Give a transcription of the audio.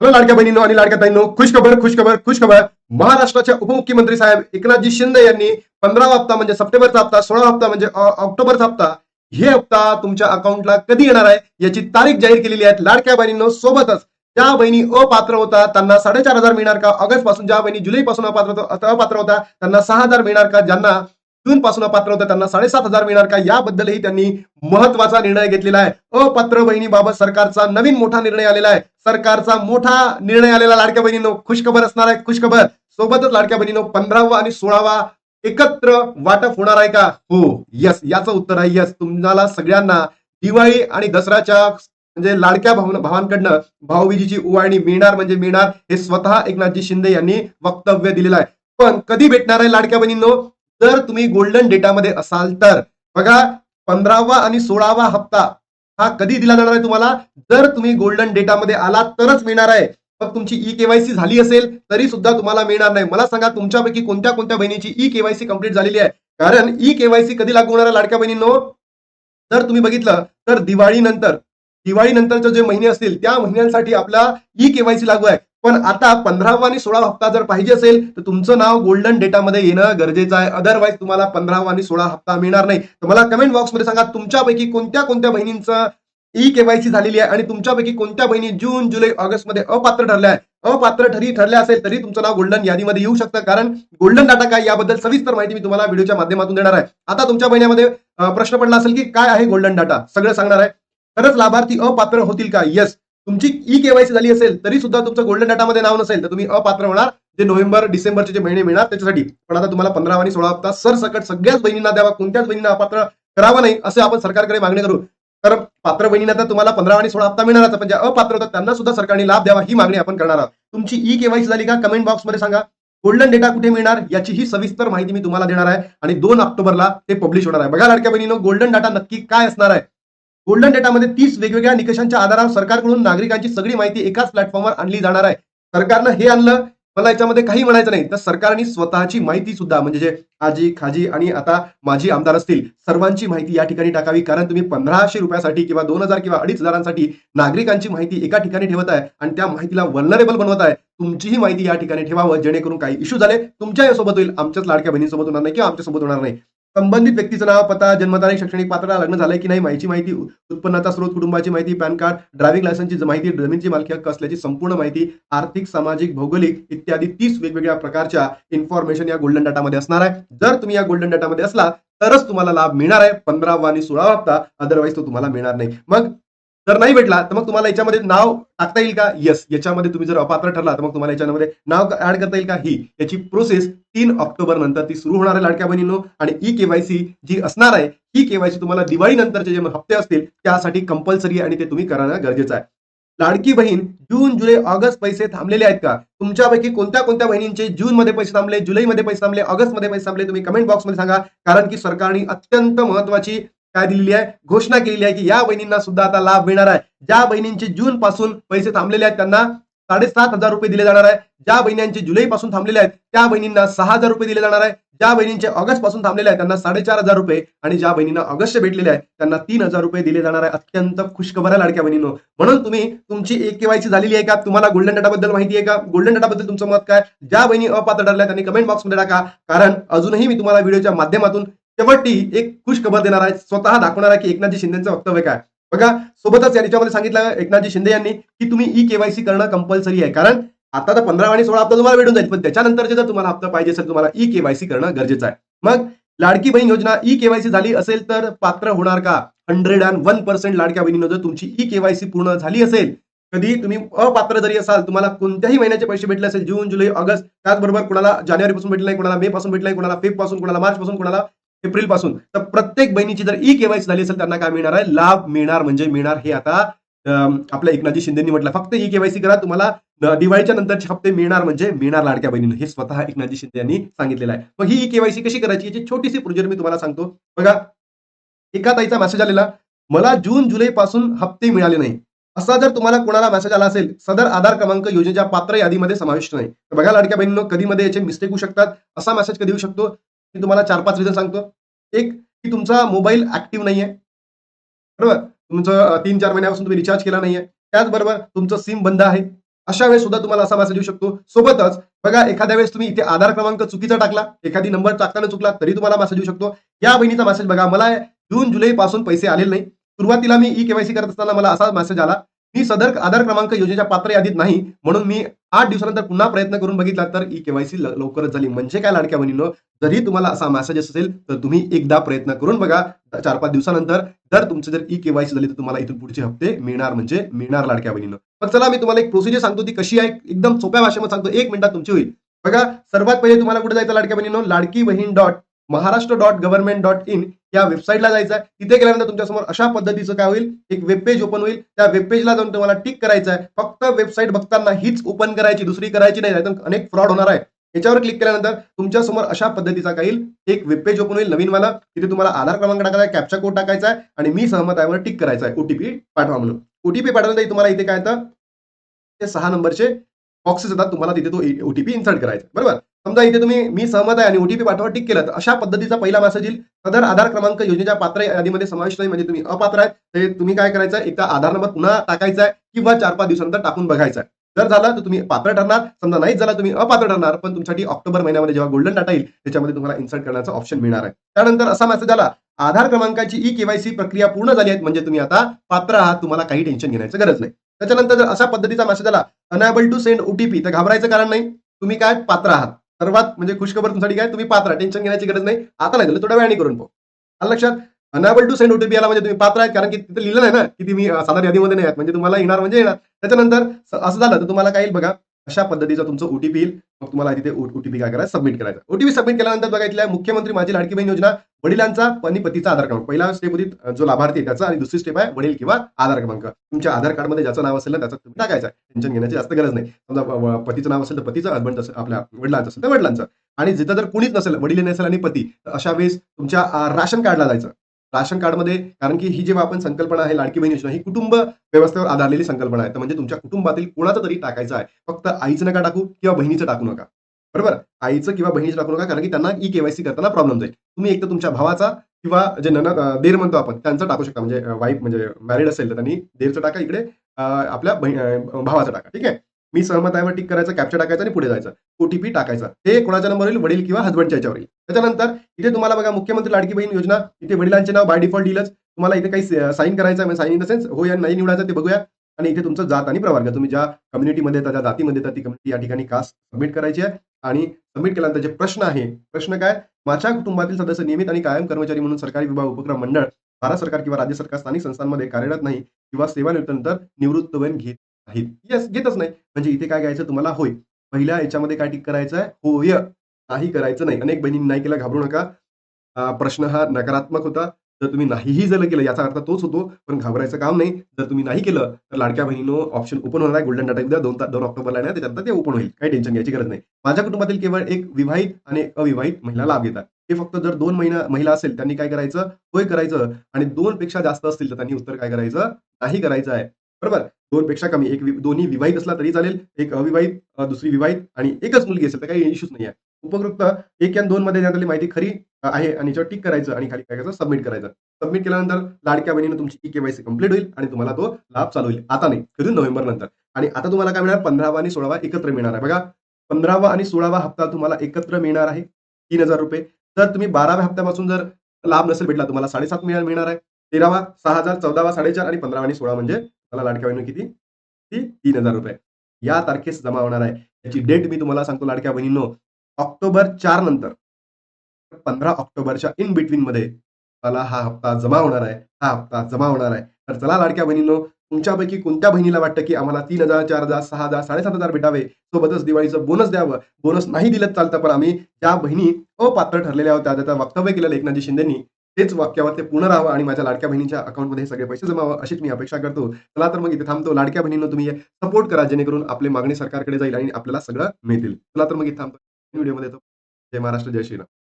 Hello लाडक्या बहिणींनो आणि लाडक्या ताईंनो खुश खबर खुश खबर खुश खबर महाराष्ट्राचे उपमुख्यमंत्री साहेब एकनाथजी शिंदे यांनी पंधरावा हप्ता म्हणजे सप्टेंबरचा हप्ता सोळा हप्ता म्हणजे ऑक्टोबरचा हप्ता हे हप्ता तुमच्या अकाउंटला कधी येणार आहे याची तारीख जाहीर केलेली आहे. लाडक्या बहिणींनो सोबतच ज्या बहिणी अपात्र होता त्यांना साडेचार हजार मिळणार का? ऑगस्टपासून ज्या बहिणी जुलै पासून अपात्र होता- अपात्र होता त्यांना सहा हजार मिळणार का? ज्यांना जून पासून अपात्र होता. त्यांना साडेसात हजार मिळणार का? याबद्दलही त्यांनी महत्त्वाचा निर्णय घेतलेला आहे. अपात्र बहिणीबाबत सरकारचा नवीन मोठा निर्णय आलेला आहे. सरकारचा मोठा निर्णय आलेला लाडक्या बहिणींनो खुशखबर असणार आहे. खुशखबर. सोबतच लाडक्या बहिणीनो पंधरावा आणि सोळावा एकत्र वाटप होणार आहे का? हो यस याचं उत्तर आहे यस तुम्हाला सगळ्यांना दिवाळी आणि दसऱ्याच्या म्हणजे लाडक्या भाव भावांकडनं भाऊबीजीची उवाळणी मिळणार म्हणजे मिळणार हे स्वतः एकनाथजी शिंदे यांनी वक्तव्य दिलेलं आहे. पण कधी भेटणार आहे लाडक्या बहिणींनो? जर तुम्ही गोल्डन डेटामध्ये असाल तर बघा पंधरावा आणि सोळावा हप्ता हा कधी दिला जाणार आहे तुम्हाला? जर तुम्ही गोल्डन डेटामध्ये आलात तरच मिळणार आहे. मग तुमची ई केवायसी झाली असेल तरी सुद्धा तुम्हाला मिळणार नाही. मला सांगा तुमच्यापैकी कोणत्या कोणत्या बहिणीची ई केवायसी कंप्लीट झालेली आहे? कारण ई केवायसी कधी लागू होणार आहे लाडक्या बहिणींनो? जर तुम्ही बघितलं तर दिवाळीनंतर दिवाळीनंतरचे जे महिने असतील त्या महिन्यांसाठी आपला ई केवायसी लागू आहे. पण आता पंधरावा आणि सोळा हप्ता जर पाहिजे असेल तर तुमचं नाव गोल्डन डेटामध्ये येणं गरजेचं आहे. अदरवाईज तुम्हाला पंधरावा आणि सोळा हप्ता मिळणार नाही. तर मला कमेंट बॉक्समध्ये सांगा तुमच्यापैकी कोणत्या कोणत्या बहिणींचं ई केवायसी झालेली आहे? आणि तुमच्यापैकी कोणत्या बहिणी जून जुलै ऑगस्टमध्ये अपात्र ठरल्या आहे अपात्र ठरी ठरल्या असेल तरी तुमचं नाव गोल्डन यादीमध्ये येऊ शकतं. कारण गोल्डन डाटा काय याबद्दल सविस्तर माहिती मी तुम्हाला व्हिडिओच्या माध्यमातून देणार आहे. आता तुमच्या बहिण्यामध्ये प्रश्न पडला असेल की काय आहे गोल्डन डाटा सगळं सांगणार आहे. खरंच लाभार्थी अपात्र होतील का? येस तुमची ई केवायसी झाली असेल तरी सुद्धा तुमचं गोल्डन डाटामध्ये नाव नसेल तर तुम्ही अपात्र होणार. जे नोव्हेंबर डिसेंबरचे जे महिने मिळणार त्याच्यासाठी. पण आता तुम्हाला पंधरा आणि सोळा हप्ता सरसकट सगळ्याच बहिणींना द्यावा. कोणत्याच बहिणींना अपात्र करावं नाही असे आपण सरकारकडे मागणी करू. तर पात्र बहिणींना तर तुम्हाला पंधरा आणि सोळा हप्ता मिळणारच पण ज्या अपात्र होतात त्यांना सुद्धा सरकारने लाभ द्यावा ही मागणी आपण करणार आहोत. तुमची ई केवायसी झाली का कमेंट बॉक्समध्ये सांगा. गोल्डन डेटा कुठे मिळणार याची ही सविस्तर माहिती मी तुम्हाला देणार आहे. आणि दोन ऑक्टोबरला ते पब्लिश होणार आहे. बघा लाडक्या बहिणीनं गोल्डन डाटा नक्की काय असणार आहे? गोल्डन डेटामध्ये तीस वेगवेगळ्या निकषांच्या आधारावर सरकारकडून नागरिकांची सगळी माहिती एकाच प्लॅटफॉर्मवर आणली जाणार आहे. सरकारनं हे आणलं मला याच्यामध्ये काही म्हणायचं नाही. तर सरकारने स्वतःची माहिती सुद्धा म्हणजे जे आजी खाजी आणि आता माजी आमदार असतील सर्वांची माहिती या ठिकाणी टाकावी. कारण तुम्ही पंधराशे रुपयासाठी किंवा दोन हजार किंवा अडीच हजारांसाठी नागरिकांची माहिती एका ठिकाणी ठेवत आहे आणि त्या माहितीला वल्नरेबल बनवत आहे. तुमचीही माहिती या ठिकाणी ठेवावं जेणेकरून काही इश्यू झाले तुमच्यासोबत होईल. आमच्याच लाडक्या बहिणीसोबत होणार नाही किंवा आमच्यासोबत होणार नाही. संबंधित व्यक्तीचं नाव पत्ता जन्मतारीख शैक्षणिक पात्रता लग्न झालंय की नाही माहिती माहिती उत्पन्नाचा स्रोत कुटुंबाची माहिती पॅन कार्ड ड्रायव्हिंग लायसन्सची माहिती जमीनची मालकी हक्क असल्याची संपूर्ण माहिती आर्थिक सामाजिक भौगोलिक इत्यादी तीस वेगवेगळ्या प्रकारच्या इन्फॉर्मेशन या गोल्डन डाटामध्ये असणार आहे. जर तुम्ही या गोल्डन डाटामध्ये असला तरच तुम्हाला लाभ मिळणार आहे. पंधरावा आणि सोळावा हप्ता अदरवाईज तो तुम्हाला मिळणार नाही. मग जर नाही भेटला तर मग तुम्हाला याच्यामध्ये नाव टाकता येईल का? येस याच्यामध्ये तुम्ही जर अपात्र ठरला तर मग तुम्हाला याच्यामध्ये नाव ऍड करता येईल का? ही याची प्रोसेस तीन ऑक्टोबर नंतर ती सुरू होणार आहे लाडक्या बहिणींनो. आणि ई केवायसी जी असणार आहे ही केवायसी तुम्हाला दिवाळी नंतरचे जे हप्ते असतील त्यासाठी कंपल्सरी आहे आणि ते तुम्ही करणं गरजेचं आहे. लाडकी बहीण जून जुलै ऑगस्ट पैसे थांबलेले आहेत का? तुमच्यापैकी कोणत्या कोणत्या बहिणींचे जून मध्ये पैसे थांबले जुलैमध्ये पैसे थांबले ऑगस्टमध्ये पैसे थांबले तुम्ही कमेंट बॉक्समध्ये सांगा. कारण की सरकारने अत्यंत महत्वाची काय दिलेली आहे. घोषणा केलेली आहे की या बहिणींना सुद्धा आता लाभ मिळणार आहे. ज्या बहिणींचे जून पासून पैसे थांबलेले आहेत त्यांना साडेसात हजार रुपये दिले जाणार आहे. ज्या बहिणींचे जुलै पासून थांबलेले आहेत त्या बहिणींना सहा हजार रुपये दिले जाणार आहे. ज्या बहिणींचे ऑगस्टपासून थांबलेले आहेत त्यांना साडेचार हजार रुपये. आणि ज्या बहिणींना ऑगस्ट भेटलेले आहेत त्यांना तीन हजार रुपये दिले जाणार आहे. अत्यंत खुशखबर आहे लाडक्या बहिणीनो. म्हणून तुम्ही तुमची एक केवायसी झालेली आहे का? तुम्हाला गोल्डन डाटाबद्दल माहिती आहे का? गोल्डन डाटाबद्दल तुमचं मत काय? ज्या बहिणी अपात्र ठरल्या त्यांनी कमेंट बॉक्समध्ये टाका. कारण अजूनही मी तुम्हाला व्हिडिओच्या माध्यमातून शेवटी एक खुश खबर देणार आहे. स्वतः दाखवणार आहे की एकनाथजी शिंदेचं वक्तव्य काय? बघा सोबतच याच्यामध्ये सांगितलं एकनाथजी शिंदे यांनी की तुम्ही ई केवायसी करणं कंपल्सरी आहे. कारण आता तर पंधरा आणि सोळा हप्ता तुम्हाला भेटून जाईल. पण त्याच्यानंतरचे जर तुम्हाला हप्ता पाहिजे असेल तुम्हाला ई केवायसी करणं गरजेचं आहे. मग लाडकी बहीण योजना ई केवायसी झाली असेल तर पात्र होणार का? हंड्रेड अँड वन पर्सेंट लाडक्या बहिणीनं जर तुमची ई केवायसी पूर्ण झाली असेल कधी तुम्ही अपात्र जरी असाल तुम्हाला कोणत्याही महिन्याचे पैसे भेटले असेल जून जुलै ऑगस्ट त्याचबरोबर कुणाला जानेवारी पासून भेटले कुणाला मे पासून भेटले कुणाला फेबपासून कुणाला मार्च पासून कुणाला एप्रिलपासून तर प्रत्येक बहिणीची जर ई केवायसी झाली असेल त्यांना काय मिळणार आहे? लाभ मिळणार म्हणजे मिळणार हे आता आपल्या एकनाथजी शिंदेनी म्हटलं. फक्त ई केवायसी करा तुम्हाला दिवाळीच्या नंतरचे हप्ते मिळणार म्हणजे मिळणार लाडक्या बहिणीनं. हे स्वतः एकनाथजी शिंदे यांनी सांगितलेलं आहे. मग ही ई केवायसी कशी करायची? याची छोटीशी प्रोजेक्ट मी तुम्हाला सांगतो. बघा एका ताईचा मेसेज आलेला मला जून जुलै पासून हप्ते मिळाले नाही. असा जर तुम्हाला कोणाला मेसेज आला असेल सदर आधार क्रमांक योजनेच्या पात्र यादीमध्ये समाविष्ट नाही. तर बघा लाडक्या बहिणींनो कधी मध्ये याचे मिस्टेक होऊ शकतात. असा मेसेज कधी येऊ शकतो? मी तुम्हाला चार पाच रिझन सांगतो. एक की तुमचा मोबाईल ऍक्टिव्ह नाहीये. बरोबर? तुमचं तीन चार महिन्यापासून तुम्ही रिचार्ज केला नाहीये. त्याचबरोबर तुमचं सिम बंद आहे. अशा वेळेस सुद्धा तुम्हाला असा मेसेज येऊ शकतो. सोबतच बघा एखाद्या वेळेस तुम्ही इथे आधार क्रमांक चुकीचा टाकला एखादी नंबर टाकताना चुकला तरी तुम्हाला मेसेज येऊ शकतो. या बहिणीचा मेसेज बघा मला जून जुलै पासून पैसे आलेले नाही. सुरुवातीला मी ई केवायसी करत असताना मला असा मेसेज आला मी सदर आधार क्रमांक योजनेच्या पात्र यादीत नाही म्हणून मी आठ दिवसानंतर पुन्हा प्रयत्न करून बघितला तर ई केवायसी लवकरच झाली. म्हणजे काय लाडक्या बहिणीनं? जरी तुम्हाला असा मेसेजेस असेल तर तुम्ही एकदा प्रयत्न करून बघा. चार पाच दिवसानंतर जर तुमचं जर ई केवायसी झाली तर तुम्हाला इथून पुढचे हप्ते मिळणार म्हणजे मिळणार लाडक्या बहिणीनं. मग चला मी तुम्हाला एक प्रोसिजर सांगतो. ती कशी आहे? एकदम सोप्या भाषेमध्ये सांगतो. एक मिनिटात तुमची होईल. बघा सर्वात पहिले तुम्हाला कुठे जायचं लाडक्या बहिणीनं? लाडकी बहीण dot Maharashtra dot government dot in या वेबसाईटला जायचं आहे. तिथे गेल्यानंतर तुमच्यासमोर अशा पद्धतीचं काय होईल? एक वेब पेज ओपन होईल. त्या वेब पेजला जाऊन तुम्हाला टिक करायचं आहे. फक्त वेबसाईट बघताना हीच ओपन करायची दुसरी करायची नाही. तर अनेक फ्रॉड होणार आहे. याच्यावर क्लिक केल्यानंतर तुमच्यासमोर अशा पद्धतीचा काही एक वेब पेज ओपन होईल. नवीनवाला तिथे तुम्हाला आधार क्रमांक टाकायचा आहे कॅप्चा कोड टाकायचा आहे आणि मी सहमत आहे टिक करायचा आहे. ओटीपी पाठवा म्हणून. ओटीपी पाठवल्यानंतर तुम्हाला इथे काय येतं? ते सहा नंबरचे बॉक्सेस येतात तुम्हाला तिथे तो ओटीपी इन्सर्ट करायचा बरोबर? समजा इथे तुम्ही मी सहमत आहे आणि ओटीपी पाठवा टिक केलं तर अशा पद्धतीचा पहिला मेसेज येईल. सदर आधार क्रमांक योजनेच्या पात्र यादीमध्ये समाविष्ट नाही म्हणजे तुम्ही अपात्र आहे. ते तुम्ही काय करायचं एकदा आधार नंबर पुन्हा टाकायचा आहे किंवा चार पाच दिवसानंतर टाकून बघायचा आहे. जर झालं तर तुम्ही पात्र ठरणार. समजा नाहीच झाला तुम्ही अपात्र ठरणार. पण तुमच्यासाठी ऑक्टोबर महिन्यामध्ये जेव्हा गोल्डन डाटा येईल त्याच्यामध्ये तुम्हाला इन्सर्ट करण्याचा ऑप्शन मिळणार आहे. त्यानंतर असा मेसेज आला आधार क्रमांकाची ई केवायसी प्रक्रिया पूर्ण झाली आहे म्हणजे तुम्ही आता पात्र आहात तुम्हाला काही टेन्शन घेण्याची गरज नाही. त्याच्यानंतर जर अशा पद्धतीचा मेसेज आला अनएबल टू सेंड ओटीपी तर घाबरायचं कारण नाही. तुम्ही काय? पात्र आहात. सर्वात म्हणजे खुशखबर तुमच्यासाठी काय? तुम्ही पात्र टेन्शन घेण्याची गरज नाही. आता नाही दिलं थोड्या वेळाने करून पाहू. आलं लक्षात? अनएबल टू सेंड ओटीपी आला म्हणजे तुम्ही पात्र आहेत. कारण की तिथे लिहिलं नाही ना की तुम्ही साधारण यादीमध्ये नाही आहेत. म्हणजे तुम्हाला येणार म्हणजे येणार. त्याच्यानंतर असं झालं तर तुम्हाला काय येईल बघा? अशा पद्धतीचा तुमचं ओटीपी येईल. मग तुम्हाला तिथे ओटीपी काय करायचं? सबमिट करायचं. ओटीपी सबमिट केल्यानंतर बघा इथल्या मुख्यमंत्री माझी लाडकी बहीण योजना वडिलांचा आणि पतीचा आधार क्रमांक पहिला स्टेप होती जो लाभार्थी आहे त्याचा आणि दुसरी स्टेप आहे वडील किंवा आधार क्रमांक. तुमच्या आधार कार्डमध्ये ज्याचं नाव असेल ना त्याचं तुम्ही टाकायचं टेन्शन घेण्याची जास्त गरज नाही. समजा पतीचं नाव असेल तर पतीचं हजबंड असेल आपल्या वडिलांचं असेल तर वडिलांचं. आणि जिथं जर कुणीच नसेल वडील नसेल आणि पती अशा वेळेस तुमच्या राशन कार्डला जायचं. राशन कार्डमध्ये कारण की ही जेव्हा आपण संकल्पना आहे लाडकी बहीण योजना ही कुटुंब व्यवस्थेवर आधारलेली संकल्पना आहे. तर म्हणजे तुमच्या कुटुंबातील कोणाचं तरी टाकायचं आहे. फक्त आईचं नका टाकू किंवा बहिणीचं टाकू नका. बरोबर? आईचं किंवा बहिणीचं टाकू नका कारण की त्यांना ई केवायसी करताना प्रॉब्लेम जाईल तुम्ही एक तर तुमच्या भावाचा किंवा जे नन देर म्हणतो आपण त्यांचं टाकू शकता. म्हणजे वाईफ म्हणजे मॅरिड असेल तर त्यांनी देरचं टाका इकडे आपल्या भावाचा भावाचं टाका. ठीक आहे? मी सहमत आहे टिक करायचं कॅप्चर टाकायचं आणि पुढे जायचं. ओटीपी टाकायचा. हे कोणाच्या नंबर येईल वडील किंवा हसबंडच्या याच्यावर येईल त्याच्यानंतर इथे तुम्हाला बघा मुख्यमंत्री लाडकी बहीण योजना इथे वडिलांचे नाव बाय डिफॉल्ट येईलच तुम्हाला इथे काही साईन करायचं आहे साईन इन द सेन्स हो या नाही निवडायचं ते बघूया. आणि इथे तुमचं जात आणि प्रवर्ग. तुम्ही ज्या कम्युनिटीमध्ये येतात ज्या जातीमध्ये येतात ती कम्युनिटी या ठिकाणी कास्ट सबमिट करायची आहे. आणि सबमिट केल्यानंतर जे प्रश्न आहे प्रश्न काय? माझ्या कुटुंबातील सदस्य नियमित आणि कायम कर्मचारी म्हणून सरकारी विभाग उपक्रम मंडळ भारत सरकार किंवा राज्य सरकार स्थानिक संस्थांमध्ये कार्यरत नाही किंवा सेवानिवृत्तीनंतर निवृत्त वयन घेत आहेत येस घेतच नाही. म्हणजे इथे काय घ्यायचं? तुम्हाला होय. पहिल्या याच्यामध्ये काय टिक करायचं आहे होय. नाही करायचं नाही. अनेक बहिणी नाही केलं घाबरू नका. प्रश्न हा नकारात्मक होता. जर तुम्ही नाहीही जर केलं याचा अर्थ तोच होतो पण घाबरायचं काम नाही. जर तुम्ही नाही केलं तर लाडक्या बहिणीनो ऑप्शन ओपन होणार आहे. गोल्डन डाटा उद्या दोन दोन ऑक्टोबरला आहे. ना त्याच्यानंतर ते ओपन होईल. काही टेन्शन घ्यायची गरज नाही. माझ्या कुटुंबातील केवळ एक विवाहित आणि अविवाहित महिला लाभ घेतात. हे फक्त जर दोन महिना महिला असेल त्यांनी काय करायचं? होय करायचं. आणि दोन पेक्षा जास्त असतील तर त्यांनी उत्तर काय करायचं? नाही करायचं आहे. बरोबर? दोन पेक्षा कमी. एक दोन्ही विवाहित असला तरी चालेल एक अविवाहित दुसरी विवाहित आणि एकच मुलगी असेल तर काही इश्यूज नाही आहे उपकृत एक या दोन मध्ये देण्यात माहिती खरी आहे आणि याच्यावर टिक करायचं आणि खाली काय करायचं? सबमिट करायचं. सबमिट केल्यानंतर लाडक्या बहिणीनं तुमची ई केवायसी कंप्लीट होईल आणि तुम्हाला तो लाभ चालू होईल. आता नाही कधी नोव्हेंबर नंतर. आणि आता तुम्हाला काय मिळणार? पंधरावा आणि सोळावा एकत्र मिळणार आहे. बघा पंधरावा आणि सोळावा हप्ता तुम्हाला एकत्र मिळणार आहे. तीन हजार रुपये. तर तुम्ही बाराव्या हप्त्यापासून जर लाभ नसेल भेटला तुम्हाला साडेसात मिळणार मिळणार आहे. तेरावा सहा हजार चौदावा साडेचार आणि पंधरा आणि सोळा म्हणजे त्याला लाडक्या बहिणी किती? ती तीन हजार रुपये. या तारखेस जमा होणार आहे. याची डेट मी तुम्हाला सांगतो लाडक्या बहिणींनो. ऑक्टोबर चार नंतर पंधरा ऑक्टोबरच्या इन बिटवीन मध्ये मला हा हप्ता जमा होणार आहे. हा हप्ता जमा होणार आहे. तर चला लाडक्या बहिणींनो तुमच्यापैकी कोणत्या बहिणीला वाटतं की आम्हाला तीन हजार चार हजार सहा हजार साडेसात हजार भेटावे? सोबतच दिवाळीचं बोनस द्यावं. बोनस नाही दिलं चालतं पण आम्ही ज्या बहिणी अपात्र ठरलेल्या होत्या त्याचं वक्तव्य केलेलं एकनाथजी शिंदेनी तेच वाक्यावर ते पूर्ण राहावं आणि माझ्या लाडक्या बहिणीच्या अकाउंटमध्ये सगळे पैसे जमावं अशीच मी अपेक्षा करतो. चला तर मग इथे थांबतो. लाडक्या बहिणीनं तुम्ही सपोर्ट करा जेणेकरून आपली मागणी सरकारकडे जाईल आणि आपल्याला सगळं मिळतील. चला तर मग इथे थांबतो. व्हिडिओमध्ये येतो. जय महाराष्ट्र जय श्रीराम.